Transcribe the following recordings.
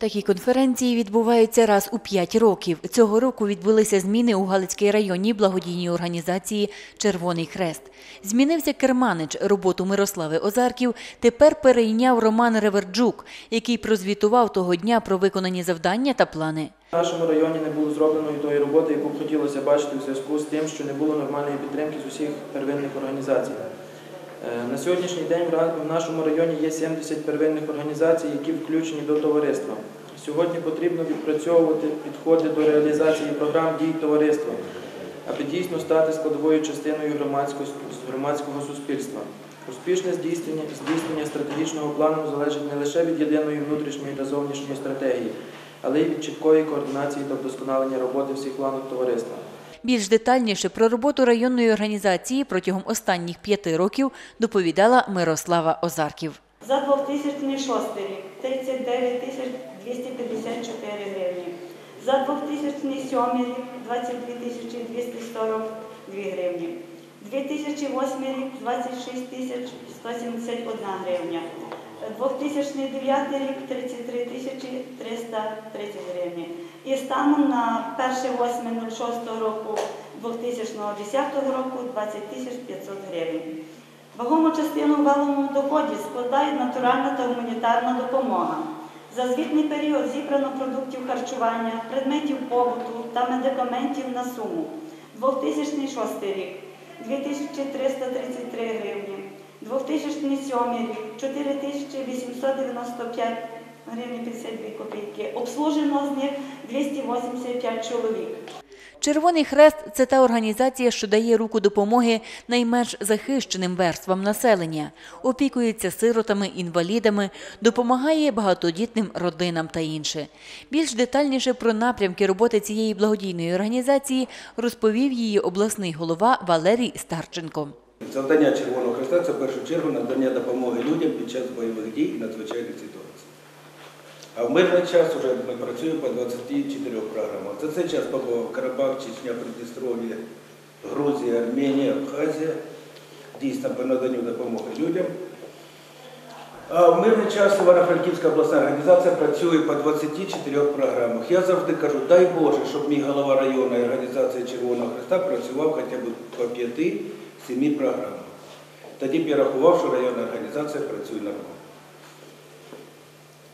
Такі конференції відбуваються раз у п'ять років. Цього року відбулися зміни у Галицькій районній благодійній організації Червоний Хрест. Змінився керманич. Роботу Мирослави Озарків тепер перейняв Роман Реверджук, який прозвітував того дня про виконані завдання та плани. В нашому районі не було зроблено і тої роботи, яку б хотілося бачити в зв'язку з тим, що не було нормальної підтримки з усіх первинних організацій. Е, На сьогоднішній день в нашому районі є 70 первинних організацій, які включені до товариства. Сьогодні потрібно відпрацьовувати підходи до реалізації програм дій товариства, аби дійсно стати складовою частиною громадського, суспільства. Успішне здійснення, здійснення стратегічного плану залежить не лише від єдиної внутрішньої та зовнішньої стратегії, але й від чіткої координації та вдосконалення роботи всіх ланок товариства. Більш детальніше про роботу районної організації протягом останніх п'яти років доповідала Мирослава Озарків. За 2006 рік 39 тисяч 254 гривні. За 2007 рік 22 тисячі 242 гривні. 2008 рік 26 тисяч 171 гривня. 2009 рік 33 тисячі 330 гривні. І станом на 1.8.06 року 2010 року 20 тисяч 500 гривень. Вагому частину в валовому доході складає натуральна та гуманітарна допомога. За звітний період зібрано продуктів харчування, предметів побуту та медикаментів на суму 2006 рік 2333 гривні, 2007 рік 4895 гривень 52 копійки. Обслужено з них 285 чоловік. Червоний хрест це та організація, що дає руку допомоги найменш захищеним верствам населення, опікується сиротами, інвалідами, допомагає багатодітним родинам та інше. Більш детальніше про напрямки роботи цієї благодійної організації розповів її обласний голова Валерій Старченко. Завдання Червоного Хреста це в першу чергу надання допомоги людям під час бойових дій і надзвичайних ситуацій. А в мирний час вже ми працюємо по 24 програмах. За цей час побував Карабах, Чечня, Придністров'я, Грузія, Арменія, Абхазія. Дійсно по наданню допомоги людям. А в мирний час Івано-Франківська обласна організація працює по 24 програмах. Я завжди кажу, дай Боже, щоб мій голова районної організації Червоного Хреста працював хоча б по 5-7 програмах. Тоді б я рахував, що районна організація працює нормально.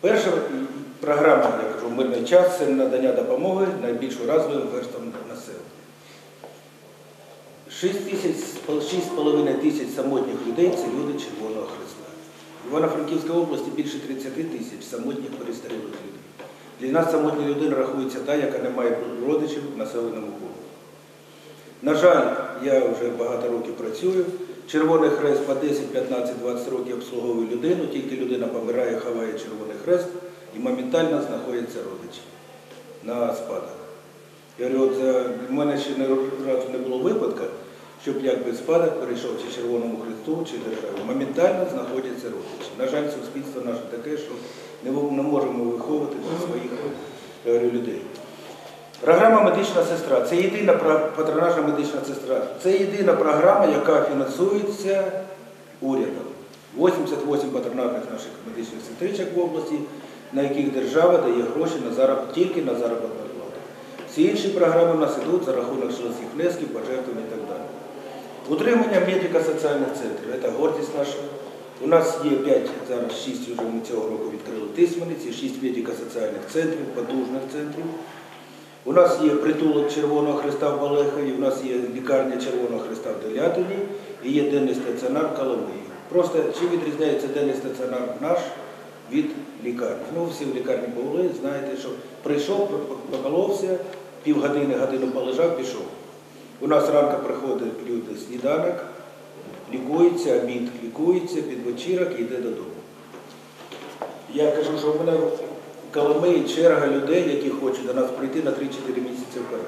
Перша програма, я кажу, мирний час це надання допомоги найбільш уразливим верстам населення. 6,5 тисяч самотніх людей це люди Червоного Хреста. В Івано-Франківській області більше 30 тисяч самотніх перестарілих людей. Для нас самотня людина рахується та, яка не має родичів в населеному пункті. На жаль, я вже багато років працюю. Червоний хрест по 10, 15, 20 років обслуговує людину, тільки людина помирає, ховає червоний хрест і моментально знаходяться родичі на спадок. Я говорю, от в мене ще не разу не було випадка, щоб якби спадок перейшов чи Червоному Христу, чи державі. Моментально знаходяться родичі. На жаль, суспільство наше таке, що не можемо виховувати своїх я говорю, людей. Програма медична сестра це єдина патронажна медична сестра. Це єдина програма, яка фінансується урядом. 88 патронажних наших медичних сестричок в області, на яких держава дає гроші на зароб... тільки на заробітну плату. Всі інші програми у нас йдуть за рахунок членських внесків, пожертвувань і так далі. Утримання медико-соціальних центрів це гордість наша. У нас є 5, зараз 6 вже ми цього року відкрили в Тисманиці, 6 медико-соціальних центрів, потужних центрів. У нас є притулок Червоного Христа в Балехові, у нас є лікарня Червоного Христа в Делятині і є денний стаціонар в Коломиї. Просто чим відрізняється денний стаціонар наш від лікарні? Ну, всі в лікарні були, знаєте, що прийшов, поколовся, півгодини, годину полежав, пішов. У нас ранка приходять люди сніданок, лікується, обід лікується, під вечірок і йде додому. Я кажу, що в мене в і черга людей, які хочуть до нас прийти на 3-4 місяці вперед.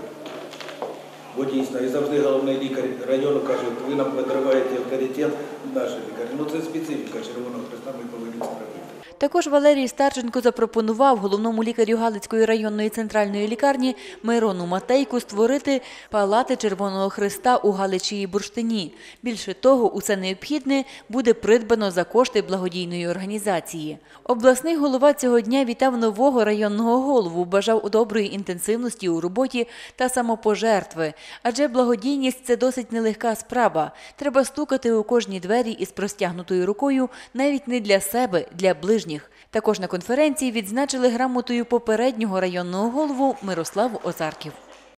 Бо дійсно, і завжди головний лікар району каже, ви нам підриваєте авторитет наших лікарів. Ну це специфіка Червоного Хреста, ми повинні це робити. Також Валерій Старченко запропонував головному лікарю Галицької районної центральної лікарні Мирону Матейку створити палати Червоного Христа у Галичі і Бурштині. Більше того, усе необхідне буде придбано за кошти благодійної організації. Обласний голова цього дня вітав нового районного голову, бажав доброї інтенсивності у роботі та самопожертви. Адже благодійність це досить нелегка справа. Треба стукати у кожні двері із простягнутою рукою навіть не для себе, для ближніх. Також на конференції відзначили грамотою попереднього районного голову Мирославу Озарків.